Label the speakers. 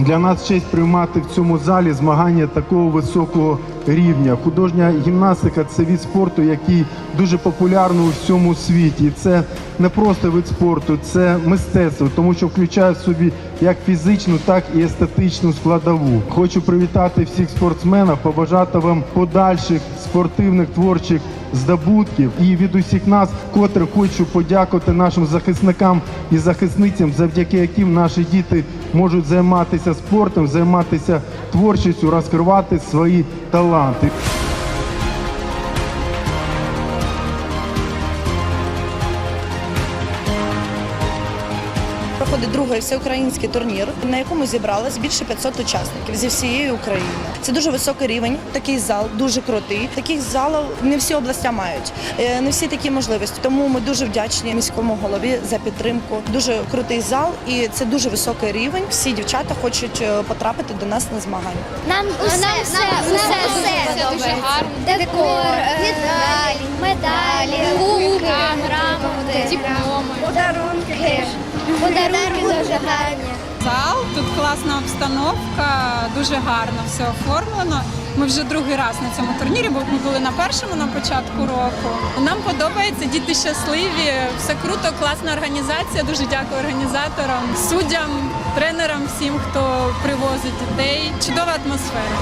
Speaker 1: Для нас честь приймати в цьому залі змагання такого високого рівня. Художня гімнастика це від спорту, який дуже популярний у всьому світі. Це не просто вид спорту, це мистецтво, тому що включає в собі як фізичну, так і естетичну складову. Хочу привітати всіх спортсменів, побажати вам подальших спортивних творчих здобутків. І від усіх нас, котре хочу подякувати нашим захисникам і захисницям, завдяки яким наші діти можуть займатися спортом, займатися творчістю, розкривати свої таланти.
Speaker 2: Проходить другий всеукраїнський турнір, на якому зібралось більше 500 учасників зі всієї України. Це дуже високий рівень. Такий зал дуже крутий. Таких залів не всі областя мають, е, не всі такі можливості. Тому ми дуже вдячні міському голові за підтримку. Дуже крутий зал, і це дуже високий рівень. Всі дівчата хочуть е, потрапити до нас на змагання.
Speaker 3: Нам усе,
Speaker 4: нам
Speaker 3: все,
Speaker 4: все,
Speaker 3: усе,
Speaker 4: все
Speaker 3: дуже
Speaker 4: дуже
Speaker 3: гарно.
Speaker 4: гарно.
Speaker 3: Декор,
Speaker 4: Медалі,
Speaker 3: медалі,
Speaker 4: кубки,
Speaker 3: подарунки. Подарунки гарні.
Speaker 5: зал. Тут класна обстановка, дуже гарно все оформлено. Ми вже другий раз на цьому турнірі, бо ми були на першому на початку року. Нам подобається, діти щасливі, все круто, класна організація. Дуже дякую організаторам, суддям, тренерам, всім, хто привозить дітей. Чудова атмосфера.